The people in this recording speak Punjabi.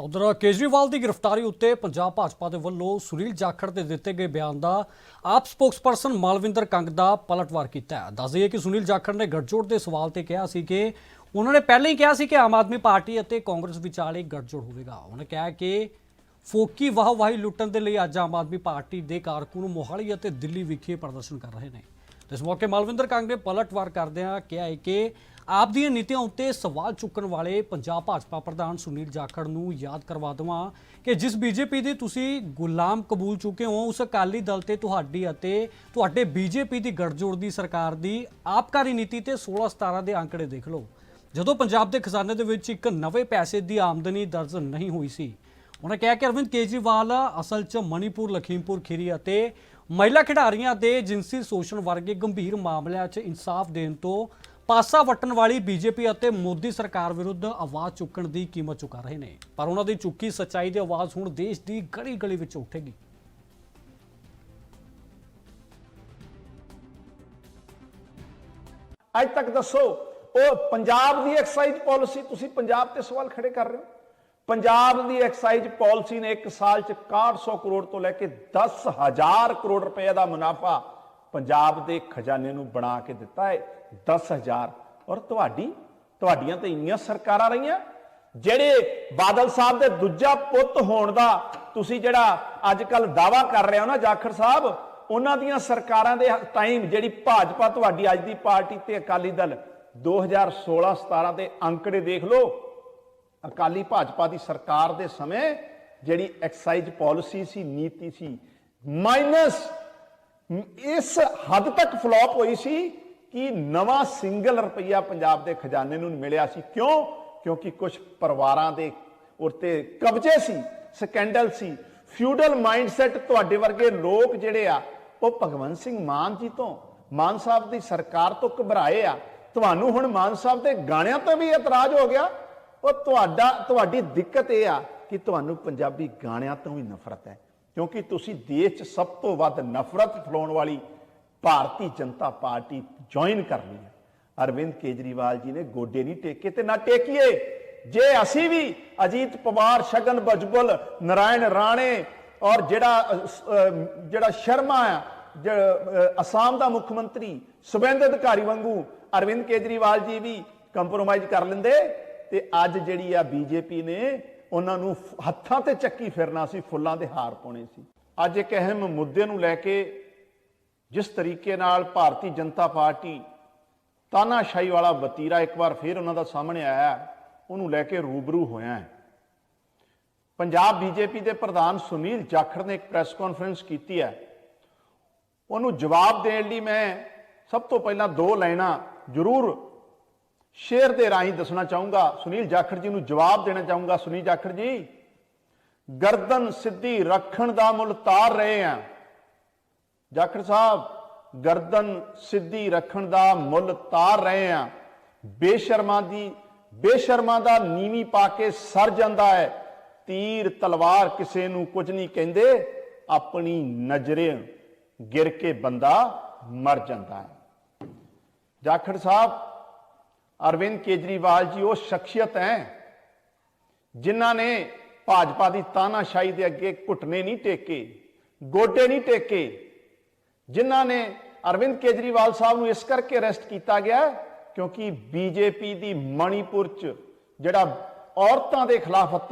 ਤਾਂ ਉਧਰ ਕੇਜਰੀਵਾਲ ਦੀ ਗ੍ਰਿਫਤਾਰੀ ਉੱਤੇ ਪੰਜਾਬ ਭਾਜਪਾ ਦੇ ਵੱਲੋਂ ਸੁਨੀਲ ਜਾਖੜ ਦੇ ਦਿੱਤੇ ਗਏ ਬਿਆਨ ਦਾ ਆਪ ਸਪੋਕਸਪਰਸਨ ਮਾਲਵਿੰਦਰ ਕੰਗ ਦਾ ਪਲਟਵਾਰ ਕੀਤਾ ਹੈ। ਦੱਸ ਦਈਏ ਕਿ ਸੁਨੀਲ ਜਾਖੜ ਨੇ ਗੱਠਜੋੜ ਦੇ ਸਵਾਲ ਤੇ ਕਿਹਾ ਸੀ ਕਿ ਉਹਨਾਂ ਨੇ ਪਹਿਲਾਂ ਹੀ ਕਿਹਾ ਸੀ ਕਿ ਆਮ ਆਦਮੀ ਪਾਰਟੀ ਅਤੇ ਕਾਂਗਰਸ ਵਿਚਾਲੇ ਗੱਠਜੋੜ ਹੋਵੇਗਾ। ਉਹਨਾਂ ਕਿਹਾ ਕਿ ਫੋਕੀ ਵਾਹਵਾਹੀ ਲੁੱਟਣ ਦੇ ਲਈ ਅੱਜ ਆਮ ਆਦਮੀ ਪਾਰਟੀ ਦੇ ਕਾਰਕੁਨ ਮੋਹਾਲੀ ਅਤੇ ਦਿੱਲੀ ਵਿਖੇ ਪ੍ਰਦਰਸ਼ਨ ਕਰ ਰਹੇ ਨੇ। ਇਸ ਮੌਕੇ ਮਾਲਵਿੰਦਰ ਕੰਗ ਨੇ ਪਲਟਵਾਰ ਕਰਦਿਆਂ ਕਿਹਾ ਹੈ ਕਿ ਆਪ ਦੀਆਂ ਨੀਤੀਆਂ ਉੱਤੇ ਸਵਾਲ ਚੁੱਕਣ ਵਾਲੇ ਪੰਜਾਬ ਭਾਜਪਾ ਪ੍ਰਧਾਨ ਸੁਨੀਲ ਜਾਖੜ ਨੂੰ ਯਾਦ ਕਰਵਾ ਦਵਾਂ ਕਿ ਜਿਸ ਬੀਜੇਪੀ ਦੇ ਤੁਸੀਂ ਗੁਲਾਮ ਕਬੂਲ ਚੁੱਕੇ ਹੋ, ਉਸ ਅਕਾਲੀ ਦਲ ਤੇ ਤੁਹਾਡੀ ਅਤੇ ਤੁਹਾਡੇ ਬੀਜੇਪੀ ਦੀ ਗੜਜੋੜ ਦੀ ਸਰਕਾਰ ਦੀ ਆਪਕਾਰੀ ਨੀਤੀ ਤੇ 16 17 ਦੇ ਅੰਕੜੇ ਦੇਖ ਲਓ। ਜਦੋਂ ਪੰਜਾਬ ਦੇ ਖਜ਼ਾਨੇ ਦੇ ਵਿੱਚ ਇੱਕ ਨਵੇਂ ਪੈਸੇ ਦੀ ਆਮਦਨੀ ਦਰਜ ਨਹੀਂ ਹੋਈ ਸੀ, ਉਹਨਾਂ ਕਿਹਾ ਕਿ ਅਰਵਿੰਦ ਕੇਜਰੀਵਾਲ ਅਸਲ 'ਚ ਮਣੀਪੁਰ, ਲਖੀਮਪੁਰ ਖੀਰੀ ਅਤੇ ਮਹਿਲਾ ਖਿਡਾਰੀਆਂ ਦੇ ਜਿਨਸੀ ਸ਼ੋਸ਼ਣ ਵਰਗੇ ਗੰਭੀਰ ਮਾਮਲਿਆਂ 'ਚ ਇਨਸਾਫ ਦੇਣ ਤੋਂ ਪਾਸਾ ਵਟਣ ਵਾਲੀ ਬੀਜੇਪੀ ਅਤੇ ਮੋਦੀ ਸਰਕਾਰ ਵਿਰੁੱਧ ਆਵਾਜ਼ ਚੁੱਕਣ ਦੀ ਕੀਮਤ ਚੁਕਾ ਰਹੇ ਨੇ। ਪਰ ਉਹਨਾਂ ਦੀ ਚੁੱਕੀ ਸੱਚਾਈ ਦੀ ਆਵਾਜ਼ ਹੁਣ ਦੇਸ਼ ਦੀ ਗਲੀ ਗਲੀ ਵਿੱਚ ਉੱਠੇਗੀ। ਅੱਜ ਤੱਕ ਦੱਸੋ, ਉਹ ਪੰਜਾਬ ਦੀ ਐਕਸਾਈਜ਼ ਪਾਲਿਸੀ ਤੁਸੀਂ ਪੰਜਾਬ ਤੇ ਸਵਾਲ ਖੜੇ ਕਰ ਰਹੇ ਹੋ? ਪੰਜਾਬ ਦੀ ਐਕਸਾਈਜ਼ ਪਾਲਿਸੀ ਨੇ ਇੱਕ ਸਾਲ ਚ 6100 ਕਰੋੜ ਤੋਂ ਲੈ ਕੇ 10000 ਕਰੋੜ ਰੁਪਏ ਦਾ ਮੁਨਾਫਾ ਪੰਜਾਬ ਦੇ ਖਜ਼ਾਨੇ ਨੂੰ ਬਣਾ ਕੇ ਦਿੱਤਾ ਹੈ। 10000 ਔਰ ਤੁਹਾਡੀ, ਤੁਹਾਡੀਆਂ ਤੇ ਇੰਨੀਆਂ ਸਰਕਾਰਾਂ ਰਹੀਆਂ, ਜਿਹੜੇ ਬਾਦਲ ਸਾਹਿਬ ਦੇ ਦੂਜਾ ਪੁੱਤ ਹੋਣ ਦਾ ਤੁਸੀਂ ਜਿਹੜਾ ਅੱਜ ਕੱਲ ਦਾਵਾ ਕਰ ਰਹੇ ਹੋ ਨਾ ਜਾਖੜ ਸਾਹਿਬ, ਉਹਨਾਂ ਦੀਆਂ ਸਰਕਾਰਾਂ ਦੇ ਟਾਈਮ ਜਿਹੜੀ ਭਾਜਪਾ ਤੁਹਾਡੀ ਅੱਜ ਦੀ ਪਾਰਟੀ ਤੇ ਅਕਾਲੀ ਦਲ 2016-17 ਦੇ ਅੰਕੜੇ ਦੇਖ ਲਓ। ਅਕਾਲੀ ਭਾਜਪਾ ਦੀ ਸਰਕਾਰ ਦੇ ਸਮੇਂ ਜਿਹੜੀ ਐਕਸਾਈਜ਼ ਪਾਲਿਸੀ ਸੀ, ਨੀਤੀ ਸੀ ਮਾਈਨਸ ਇਸ ਹੱਦ ਤੱਕ ਫਲॉप ਹੋਈ ਸੀ ਕਿ ਨਵਾਂ ਸਿੰਗਲ ਰੁਪਈਆ ਪੰਜਾਬ ਦੇ ਖਜ਼ਾਨੇ ਨੂੰ ਮਿਲਿਆ ਸੀ। ਕਿਉਂ? ਕਿਉਂਕਿ ਕੁਝ ਪਰਿਵਾਰਾਂ ਦੇ ਉੱਤੇ ਕਬਜ਼ੇ ਸੀ ਸਕੈਂਡਲ ਸੀ। ਫਿਊਡਲ ਮਾਈਂਡਸੈਟ ਤੁਹਾਡੇ ਵਰਗੇ ਲੋਕ ਜਿਹੜੇ ਆ, ਉਹ ਭਗਵੰਤ ਸਿੰਘ ਮਾਨ ਜੀ ਤੋਂ, ਮਾਨ ਸਾਹਿਬ ਦੀ ਸਰਕਾਰ ਤੋਂ ਘਬਰਾਏ ਆ। ਤੁਹਾਨੂੰ ਹੁਣ ਮਾਨ ਸਾਹਿਬ ਦੇ ਗਾਣਿਆਂ ਤੋਂ ਵੀ ਇਤਰਾਜ਼ ਹੋ ਗਿਆ। ਉਹ ਤੁਹਾਡਾ, ਤੁਹਾਡੀ ਦਿੱਕਤ ਇਹ ਆ ਕਿ ਤੁਹਾਨੂੰ ਪੰਜਾਬੀ ਗਾਣਿਆਂ ਤੋਂ ਹੀ ਨਫ਼ਰਤ ਹੈ। ਕਿਉਂਕਿ ਤੁਸੀਂ ਦੇਸ਼ 'ਚ ਸਭ ਤੋਂ ਵੱਧ ਨਫ਼ਰਤ ਫੈਲਾਉਣ ਵਾਲੀ ਭਾਰਤੀ ਜਨਤਾ ਪਾਰਟੀ ਜੁਆਇਨ ਕਰ ਲਈ ਹੈ। ਅਰਵਿੰਦ ਕੇਜਰੀਵਾਲ ਜੀ ਨੇ ਗੋਡੇ ਨਹੀਂ ਟੇਕੇ ਤੇ ਨਾ ਟੇਕੀਏ। ਜੇ ਅਸੀਂ ਵੀ ਅਜੀਤ ਪਵਾਰ, ਸ਼ਗਨ ਬਜਬੁਲ, ਨਰਾਇਣ ਰਾਣੇ ਔਰ ਜਿਹੜਾ ਜਿਹੜਾ ਸ਼ਰਮਾ ਆ ਅਸਾਮ ਦਾ ਮੁੱਖ ਮੰਤਰੀ ਸੁਬੇਂਦਰ ਅਧਿਕਾਰੀ ਵਾਂਗੂ ਅਰਵਿੰਦ ਕੇਜਰੀਵਾਲ ਜੀ ਵੀ ਕੰਪਰੋਮਾਈਜ਼ ਕਰ ਲੈਂਦੇ। ਤੇ ਅੱਜ ਜਿਹੜੀ ਆ ਬੀਜੇਪੀ ਨੇ ਉਹਨਾਂ ਨੂੰ ਹੱਥਾਂ ਤੇ ਚੱਕੀ ਫਿਰਨਾ ਸੀ, ਫੁੱਲਾਂ ਦੇ ਹਾਰ ਪਾਉਣੇ ਸੀ। ਅੱਜ ਇੱਕ ਅਹਿਮ ਮੁੱਦੇ ਨੂੰ ਲੈ ਕੇ ਜਿਸ ਤਰੀਕੇ ਨਾਲ ਭਾਰਤੀ ਜਨਤਾ ਪਾਰਟੀ ਤਾਨਾਸ਼ਾਹੀ ਵਾਲਾ ਵਤੀਰਾ ਇੱਕ ਵਾਰ ਫਿਰ ਉਹਨਾਂ ਦਾ ਸਾਹਮਣੇ ਆਇਆ, ਉਹਨੂੰ ਲੈ ਕੇ ਰੂਬਰੂ ਹੋਇਆ ਹੈ। ਪੰਜਾਬ ਬੀਜੇਪੀ ਦੇ ਪ੍ਰਧਾਨ ਸੁਨੀਲ ਜਾਖੜ ਨੇ ਇੱਕ ਪ੍ਰੈਸ ਕਾਨਫਰੰਸ ਕੀਤੀ ਹੈ। ਉਹਨੂੰ ਜਵਾਬ ਦੇਣ ਲਈ ਮੈਂ ਸਭ ਤੋਂ ਪਹਿਲਾਂ ਦੋ ਲਾਈਨਾਂ ਜ਼ਰੂਰ ਸ਼ੇਰ ਦੇ ਰਾਹੀਂ ਦੱਸਣਾ ਚਾਹੂੰਗਾ, ਸੁਨੀਲ ਜਾਖੜ ਜੀ ਨੂੰ ਜਵਾਬ ਦੇਣਾ ਚਾਹੂੰਗਾ, ਸੁਨੀਲ ਜਾਖੜ ਜੀ। ਗਰਦਨ ਸਿੱਧੀ ਰੱਖਣ ਦਾ ਮੁੱਲ ਤਾਰ ਰਹੇ ਆ। ਜਾਖੜ ਸਾਹਿਬ, ਗਰਦਨ ਸਿੱਧੀ ਰੱਖਣ ਦਾ ਮੁੱਲ ਤਾਰ ਰਹੇ ਆ। ਬੇਸ਼ਰਮਾਂ ਦੀ, ਬੇਸ਼ਰਮਾਂ ਦਾ ਨੀਵੀਂ ਪਾ ਕੇ ਸਰ ਜਾਂਦਾ ਹੈ। ਤੀਰ, ਤਲਵਾਰ ਕਿਸੇ ਨੂੰ ਕੁਝ ਨਹੀਂ ਕਹਿੰਦੇ, ਆਪਣੀ ਨਜ਼ਰੇ ਗਿਰ ਕੇ ਬੰਦਾ ਮਰ ਜਾਂਦਾ ਹੈ। ਜਾਖੜ ਸਾਹਿਬ ਅਰਵਿੰਦ ਕੇਜਰੀਵਾਲ ਜੀ, ਉਹ ਸ਼ਖਸੀਅਤ ਹੈ, ਜਿਨ੍ਹਾਂ ਨੇ ਭਾਜਪਾ ਦੀ ਤਾਨਾਸ਼ਾਹੀ ਦੇ ਅੱਗੇ ਘੁਟਨੇ ਨਹੀਂ ਟੇਕੇ, ਗੋਡੇ ਨਹੀਂ ਟੇਕੇ, ਜਿਨ੍ਹਾਂ ਨੇ ਅਰਵਿੰਦ ਕੇਜਰੀਵਾਲ ਸਾਹਿਬ ਨੂੰ ਇਸ ਕਰਕੇ ਅਰੈਸਟ ਕੀਤਾ ਗਿਆ ਕਿਉਂਕਿ ਬੀਜੇਪੀ ਦੀ ਮਣੀਪੁਰ ਚ ਜਿਹੜਾ ਔਰਤਾਂ ਦੇ ਖਿਲਾਫ ਹੱਤਿਆ